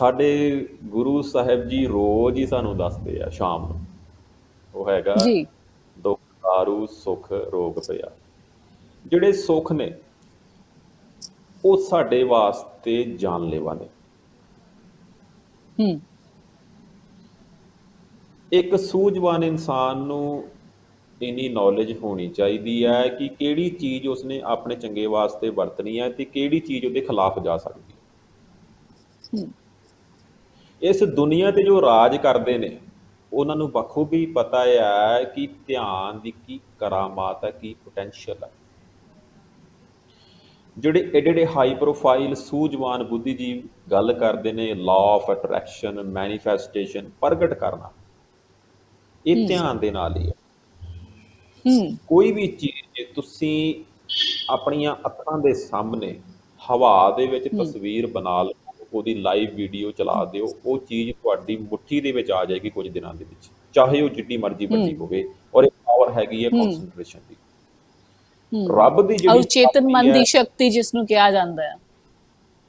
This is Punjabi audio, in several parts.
ਸਾਡੇ ਗੁਰੂ ਸਾਹਿਬ ਜੀ ਰੋਜ਼ ਹੀ ਸਾਨੂੰ ਦੱਸਦੇ ਆ ਸ਼ਾਮ ਨੂੰ। ਉਹ ਹੈਗਾ ਜੀ। ਦੁੱਖ ਸੁਖ ਰੋਗ ਪਿਆ ਜਿਹੜੇ ਸੁਖ ਨੇ ਉਹ ਸਾਡੇ ਵਾਸਤੇ ਜਾਨਲੇਵਾ ਨੇ। ਹੂੰ। ਇੱਕ ਸੂਝਵਾਨ ਇਨਸਾਨ ਨੂੰ ਇੰਨੀ ਨੌਲੇਜ ਹੋਣੀ ਚਾਹੀਦੀ ਹੈ ਕਿ ਕਿਹੜੀ ਚੀਜ਼ ਉਸਨੇ ਆਪਣੇ ਚੰਗੇ ਵਾਸਤੇ ਵਰਤਣੀ ਹੈ ਤੇ ਕਿਹੜੀ ਚੀਜ਼ ਉਹਦੇ ਖਿਲਾਫ ਜਾ ਸਕਦੀ ਹੈ। ਹੂੰ। ਇਸ ਦੁਨੀਆ ਤੇ ਜੋ ਰਾਜ ਕਰਦੇ ਨੇ ਉਹਨਾਂ ਨੂੰ ਬਖੂਬੀ ਪਤਾ ਹੈ ਕਿ ਧਿਆਨ ਦੀ ਕੀ ਕਰਾਮਾਤ ਹੈ ਕੀ ਪੋਟੈਂਸ਼ੀਅਲ ਹੈ ਜਿਹੜੇ ਏਡੇ ਏਡੇ ਹਾਈ ਪ੍ਰੋਫਾਈਲ ਸੂਝਵਾਨ ਬੁੱਧੀਜੀਵ ਗੱਲ ਕਰਦੇ ਨੇ ਲਾਅ ਆਫ ਅਟਰੈਕਸ਼ਨ ਮੈਨੀਫੈਸਟੇਸ਼ਨ ਪ੍ਰਗਟ ਕਰਨਾ ਇਹ ਧਿਆਨ ਦੇ ਨਾਲ ਹੀ ਹੈ ਹੂੰ। ਕੋਈ ਵੀ ਚੀਜ਼ ਜੇ ਤੁਸੀਂ ਆਪਣੀਆਂ ਅੱਖਾਂ ਦੇ ਸਾਹਮਣੇ ਹਵਾ ਦੇ ਵਿੱਚ ਤਸਵੀਰ ਬਣਾ ਲਓ ਉਹਦੀ ਲਾਈਵ ਵੀਡੀਓ ਚਲਾ ਦਿਓ ਉਹ ਚੀਜ਼ ਤੁਹਾਡੀ ਮੁੱਠੀ ਦੇ ਵਿੱਚ ਆ ਜਾਏਗੀ ਕੁਝ ਦਿਨਾਂ ਦੇ ਵਿੱਚ ਚਾਹੇ ਉਹ ਜਿੱਡੀ ਮਰਜ਼ੀ ਵੱਡੀ ਹੋਵੇ ਔਰ ਇਹ ਪਾਵਰ ਹੈਗੀ ਹੈ ਕਨਸੈਂਟਰੇਸ਼ਨ ਦੀ। ਰੱਬ ਦੀ ਜਿਹੜੀ ਪ੍ਰਾਪਤੀ ਮਨ ਦੀ ਸ਼ਕਤੀ ਜਿਸ ਨੂੰ ਕਿਹਾ ਜਾਂਦਾ ਹੈ।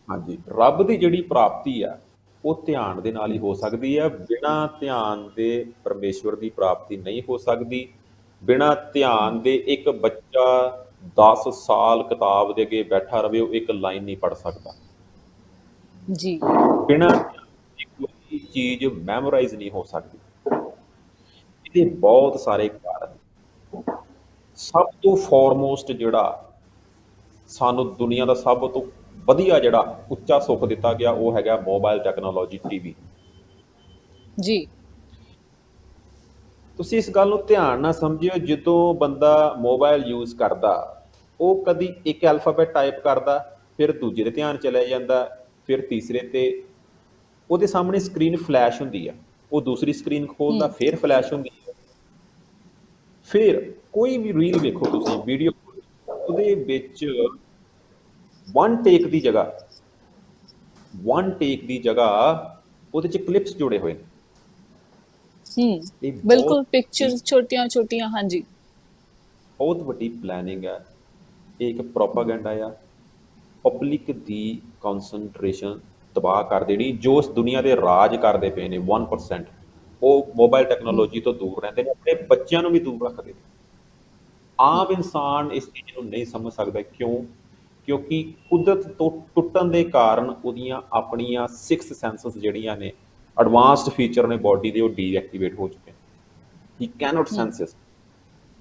ਹਾਂਜੀ ਰੱਬ ਦੀ ਜਿਹੜੀ ਪ੍ਰਾਪਤੀ ਆ ਉਹ ਧਿਆਨ ਦੇ ਨਾਲ ਹੀ ਹੋ ਸਕਦੀ ਹੈ ਬਿਨਾਂ ਧਿਆਨ ਦੇ ਪਰਮੇਸ਼ਵਰ ਦੀ ਪ੍ਰਾਪਤੀ ਨਹੀਂ ਹੋ ਸਕਦੀ ਬਿਨਾਂ ਧਿਆਨ ਦੇ ਇੱਕ ਬੱਚਾ 10 ਸਾਲ ਕਿਤਾਬ ਦੇ ਅੱਗੇ ਬੈਠਾ ਰਵੇ ਉਹ ਇੱਕ ਲਾਈਨ ਨਹੀਂ ਪੜ ਸਕਦਾ। ਜੀ। ਬਿਨਾਂ ਕੋਈ ਚੀਜ਼ ਮੈਮੋਰਾਈਜ਼ ਨਹੀਂ ਹੋ ਸਕਦੀ। ਇਹਦੇ ਬਹੁਤ ਸਾਰੇ ਕਾਰਨ ਸਭ ਤੋਂ ਫੋਰਮੋਸਟ ਜਿਹੜਾ ਸਾਨੂੰ ਦੁਨੀਆ ਦਾ ਸਭ ਤੋਂ ਵਧੀਆ ਜਿਹੜਾ ਉੱਚਾ ਸੁੱਖ ਦਿੱਤਾ ਗਿਆ ਉਹ ਹੈਗਾ ਮੋਬਾਈਲ ਟੈਕਨੋਲੋਜੀ ਟੀਵੀ ਜੀ। ਤੁਸੀਂ ਇਸ ਗੱਲ ਨੂੰ ਧਿਆਨ ਨਾਲ ਸਮਝਿਓ ਜਦੋਂ ਬੰਦਾ ਮੋਬਾਈਲ ਯੂਜ਼ ਕਰਦਾ ਉਹ ਕਦੀ ਇੱਕ ਅਲਫਾਬੈਟ ਟਾਈਪ ਕਰਦਾ ਫਿਰ ਦੂਜੇ ਤੇ ਧਿਆਨ ਚਲਿਆ ਜਾਂਦਾ ਫਿਰ ਤੀਸਰੇ ਤੇ ਉਹਦੇ ਸਾਹਮਣੇ ਸਕਰੀਨ ਫਲੈਸ਼ ਹੁੰਦੀ ਆ। ਉਹ ਦੂਸਰੀ ਸਕਰੀਨ ਖੋਲਦਾ ਫਿਰ ਫਲੈਸ਼ ਹੁੰਦੀ ਹੈ ਫਿਰ ਕੋਈ ਵੀ ਰੀਲ ਵੇਖੋ ਤੁਸੀਂ ਵੀਡੀਓ ਉਹਦੇ ਵਿੱਚ ਵਨ ਟੇਕ ਦੀ ਜਗ੍ਹਾ ਵਨ ਟੇਕ ਦੀ ਜਗ੍ਹਾ ਉਹਦੇ ਚ ਕਲਿੱਪਸ ਜੁੜੇ ਹੋਏ ਨੇ। ਹੂੰ ਬਿਲਕੁਲ ਪਿਕਚਰਸ ਛੋਟੀਆਂ ਛੋਟੀਆਂ ਹਾਂਜੀ। ਬਹੁਤ ਵੱਡੀ ਪਲੈਨਿੰਗ ਹੈ ਇਹ ਇੱਕ ਪ੍ਰੋਪਾਗੈਂਡਾ ਆ। ਪਬਲਿਕ ਦੀ ਕਨਸੈਂਟਰੇਸ਼ਨ ਤਬਾਹ ਕਰ ਦੇਣੀ, ਜੋ ਇਸ ਦੁਨੀਆ ਦੇ ਰਾਜ ਕਰਦੇ ਪਏ ਨੇ 1% ਉਹ ਮੋਬਾਈਲ ਟੈਕਨੋਲੋਜੀ ਤੋਂ ਦੂਰ ਰਹਿੰਦੇ ਨੇ, ਆਪਣੇ ਬੱਚਿਆਂ ਨੂੰ ਵੀ ਦੂਰ ਰੱਖਦੇ ਨੇ। ਆਮ ਇਨਸਾਨ ਇਸ ਚੀਜ਼ ਨੂੰ ਨਹੀਂ ਸਮਝ ਸਕਦਾ, ਕਿਉਂ? ਕਿਉਂਕਿ ਕੁਦਰਤ ਤੋਂ ਟੁੱਟਣ ਦੇ ਕਾਰਨ ਉਹਦੀਆਂ ਆਪਣੀਆਂ 6 ਸੈਂਸਸ ਜਿਹੜੀਆਂ ਨੇ ਐਡਵਾਂਸਡ ਫੀਚਰ ਨੇ ਬਾਡੀ ਦੇ, ਉਹ ਡੀਐਕਟੀਵੇਟ ਹੋ ਚੁੱਕੇ ਨੇ। ਹੀ ਕੈਨੋਟ ਹੂੰ ਸੈਂਸਸ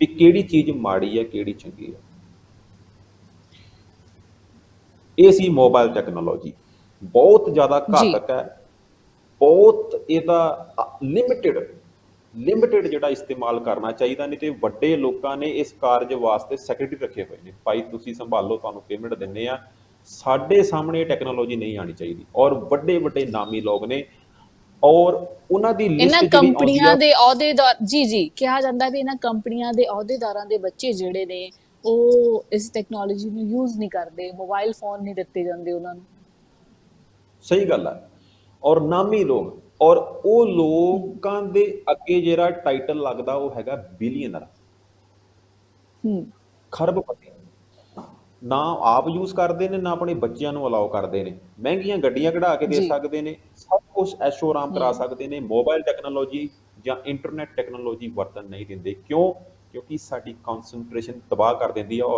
ਵੀ ਕਿਹੜੀ ਚੀਜ਼ ਮਾੜੀ ਹੈ, ਕਿਹੜੀ ਚੰਗੀ ਹੈ। ਇਹ ਸੀ ਮੋਬਾਈਲ ਟੈਕਨੋਲੋਜੀ ਬਹੁਤ ਜ਼ਿਆਦਾ ਘਾਤਕ ਹੈ। ਬਹੁਤ ਇਹਦਾ ਲਿਮਿਟਿਡ ਲਿਮਿਟਿਡ ਜਿਹੜਾ ਇਸਤੇਮਾਲ ਕਰਨਾ ਚਾਹੀਦਾ ਨਹੀਂ ਤੇ ਵੱਡੇ ਲੋਕਾਂ ਨੇ ਇਸ ਕਾਰਜ ਵਾਸਤੇ ਸੈਕਟਰੀ ਰੱਖੇ ਹੋਏ ਨੇ। ਭਾਈ ਤੁਸੀਂ ਸੰਭਾਲੋ ਤੁਹਾਨੂੰ ਪੇਮੈਂਟ ਦਿੰਨੇ ਆ। ਸਾਡੇ ਸਾਹਮਣੇ ਟੈਕਨੋਲੋਜੀ ਨਹੀਂ ਆਣੀ ਚਾਹੀਦੀ ਔਰ ਵੱਡੇ ਵੱਡੇ ਨਾਮੀ ਲੋਕ ਨੇ ਔਰ ਉਹਨਾਂ ਦੀ ਇਹਨਾਂ ਲਿਸਟ ਆਉਂਦੀ ਕੰਪਨੀਆਂ ਦੇ ਅਹੁਦੇਦਾਰ ਜੀ ਜੀ ਕਿਹਾ ਜਾਂਦਾ ਵੀ ਇਹਨਾਂ ਕੰਪਨੀਆਂ ਦੇ ਅਹੁਦੇਦਾਰਾਂ ਦੇ ਬੱਚੇ ਜਿਹੜੇ ਨੇ ਉਹ ਇਸ ਟੈਕਨੋਲੋਜੀ ਨੂੰ ਯੂਜ਼ ਨਹੀਂ ਕਰਦੇ ਮੋਬਾਈਲ ਫੋਨ ਨਹੀਂ ਦਿੱਤੇ ਜਾਂਦੇ ਉਹਨਾਂ ਨੂੰ। ਸਹੀ ਗੱਲ ਹੈ ਔਰ ਨਾਮੀ ਲੋਕ ਔਰ ਉਹ ਲੋਕਾਂ ਦੇ ਅੱਗੇ ਜਿਹੜਾ ਟਾਈਟਲ ਲੱਗਦਾ ਉਹ ਹੈਗਾ ਬਿਲੀਅਨਰ ਹੂੰ। ਖਰਬਪਤੀ। ਨਾ ਆਪ ਯੂਜ਼ ਕਰਦੇ ਨੇ ਨਾ ਆਪਣੇ ਬੱਚਿਆਂ ਨੂੰ ਅਲਾਉ ਕਰਦੇ ਨੇ। ਮਹਿੰਗੀਆਂ ਗੱਡੀਆਂ ਕਢਾ ਕੇ ਦੇ ਸਕਦੇ ਨੇ ਸਭ ਕੁਝ ਐਸ਼ੋ ਆਰਾਮ ਕਰਾ ਸਕਦੇ ਨੇ। ਮੋਬਾਈਲ ਟੈਕਨੋਲੋਜੀ ਜਾਂ ਇੰਟਰਨੈਟ ਟੈਕਨੋਲੋਜੀ ਵਰਤਨ ਨਹੀਂ ਦਿੰਦੇ। ਕਿਉਂ? ਕਿਉਂਕਿ ਸਾਡੀ ਕਨਸੈਂਟਰੇਸ਼ਨ ਤਬਾਹ ਕਰ ਦਿੰਦੀ ਹੈ